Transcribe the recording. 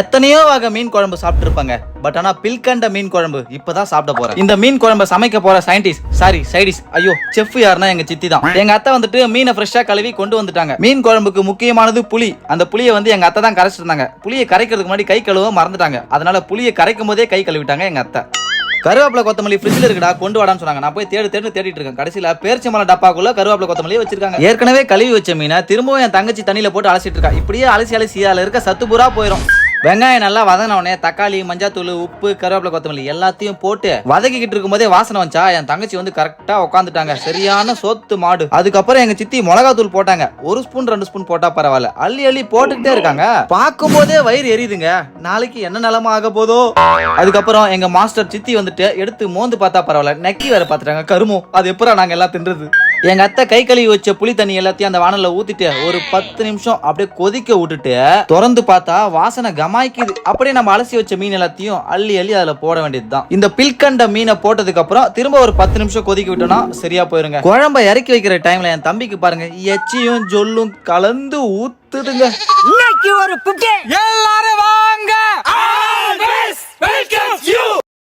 எத்தனையோ வகை மீன் குழம்பு சாப்பிட்டுருப்பாங்க. பட் ஆனால் பில்கண்ட மீன் குழம்பு இப்போதான் சாப்பிட போறேன். இந்த மீன் குழம்பு சமைக்க போற சயின்டிஸ்ட் சாரி சைடிஸ் ஐயோ செஃப் யாருன்னா எங்க சித்தி தான். எங்க அத்தை வந்துட்டு மீனை ஃப்ரெஷ்ஷா கழுவி கொண்டு வந்துட்டாங்க. மீன் குழம்புக்கு முக்கியமானது புளி. அந்த புளியை வந்து எங்க அத்தை தான் கரைச்சிருந்தாங்க. புளியை கரைக்கிறதுக்கு முன்னாடி கை கழுவ மறந்துட்டாங்க. அதனால புளியை கரைக்கும் போதே கை கழுவிட்டாங்க எங்க அத்தை. கருவேப்பிலை கொத்தமல்லி ஃப்ரிட்ஜில் இருக்குடா கொண்டு வாடான்னு சொன்னாங்க. நான் போய் தேடு தேடு தேடிட்டு இருக்கேன். கடைசியில் பேரிச்சம்பழம் டப்பாக்குள்ள கருவேப்பிலை கொத்தமல்லி வச்சிருக்காங்க. ஏற்கனவே கழுவி வச்ச மீனை திரும்பவும் என் தங்கச்சி தண்ணியில் போட்டு அலசிட்டு இருக்கா. இப்படியே அலசி அலசி அதில் இருக்க சத்து பூரா போயிடும் வெங்காயம் நல்லா வதங்கினவுடனே தக்காளி மஞ்சாத்தூள் உப்பு கருவேப்பிலை கொத்தமல்லி எல்லாத்தையும் போட்டு வதக்கிக்கிட்டு இருக்கும்போதே வாசனை வந்துச்சா? என் தங்கச்சி வந்து கரெக்டாக உட்காந்துட்டாங்க சரியான சோத்து மாடு. அதுக்கப்புறம் எங்க சித்தி மிளகாத்தூள் போட்டாங்க. ஒரு ஸ்பூன் ரெண்டு ஸ்பூன் போட்டா பரவாயில்ல. அள்ளி அள்ளி போட்டுக்கிட்டே இருக்காங்க. பார்க்கும் போதே வயிறு எரியுதுங்க. நாளைக்கு என்ன நிலமா ஆக போதோ? அதுக்கப்புறம் எங்க மாஸ்டர் சித்தி வந்துட்டு எடுத்து மோந்து பார்த்தா பரவாயில்ல. நெக்கி வேற பார்த்துட்டாங்க. கருமோ அது எப்பரா நாங்க எல்லாம் தின்றது? எங்க அத்தை கை கழுவி வச்ச புளி தண்ணி எல்லாத்தையும் அந்த வானல்ல ஊத்திட்டு ஒரு பத்து நிமிஷம் அப்படியே கொதிக்க விட்டுட்டு திறந்து பார்த்தா வாசனை கமாய்க்குது. அப்படியே நம்ம அலசி வச்ச மீன் எல்லாத்தையும் அள்ளி அள்ளி அதுல போட வேண்டியதுதான். இந்த பில்கண்ட மீனை போட்டதுக்கு அப்புறம் திரும்ப ஒரு பத்து நிமிஷம் கொதிக்க விட்டோம்னா சரியா போயிருங்க. குழம்ப இறக்கி வைக்கிற டைம்ல என் தம்பிக்கு பாருங்க எச்சியும் ஜொல்லும் கலந்து ஊத்துதுங்க. இன்னைக்கு ஒரு குட்டி